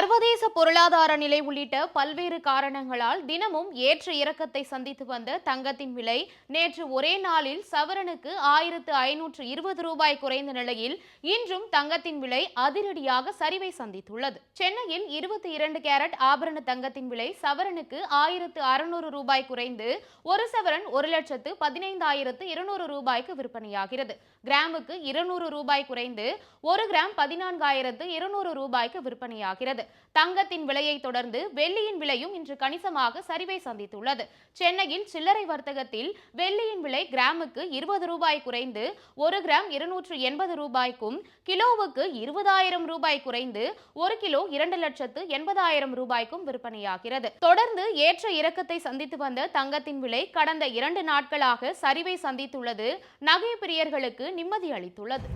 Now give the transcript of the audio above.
சர்வதேச பொருளாதார நிலை உள்ளிட்ட பல்வேறு காரணங்களால் தினமும் ஏற்ற இறக்கத்தை சந்தித்து வந்த தங்கத்தின் விலை நேற்று ஒரே நாளில் சவரனுக்கு ஆயிரத்து ஐநூற்று இருபது ரூபாய் குறைந்த நிலையில் இன்றும் தங்கத்தின் விலை அதிரடியாக சரிவை சந்தித்துள்ளது. சென்னையில் இருபத்தி இரண்டு கேரட் ஆபரண தங்கத்தின் விலை சவரனுக்கு ஆயிரத்து அறுநூறு ரூபாய் குறைந்து ஒரு சவரன் ஒரு லட்சத்து பதினைந்தாயிரத்து இருநூறு ரூபாய்க்கு விற்பனையாகிறது. கிராமுக்கு இருநூறு ரூபாய் குறைந்து ஒரு கிராம் பதினான்காயிரத்து இருநூறு ரூபாய்க்கு விற்பனையாகிறது. தங்கத்தின் விலையை தொடர்ந்து வெள்ளியின் விலையும் இன்று கணிசமாக சரிவை சந்தித்துள்ளது. சென்னையில் சில்லறை வர்த்தகத்தில் வெள்ளியின் விலை கிராமுக்கு இருபது ரூபாய் குறைந்து ஒரு கிராம் இருநூற்று எண்பது ரூபாய்க்கும் கிலோவுக்கு இருபதாயிரம் ரூபாய் குறைந்து ஒரு கிலோ இரண்டு லட்சத்து எண்பதாயிரம் ரூபாய்க்கும் விற்பனையாகிறது. தொடர்ந்து ஏற்ற இறக்கத்தை சந்தித்து வந்த தங்கத்தின் விலை கடந்த இரண்டு நாட்களாக சரிவை சந்தித்துள்ளது. நகை பிரியர்களுக்கு நிம்மதி அளித்துள்ளது.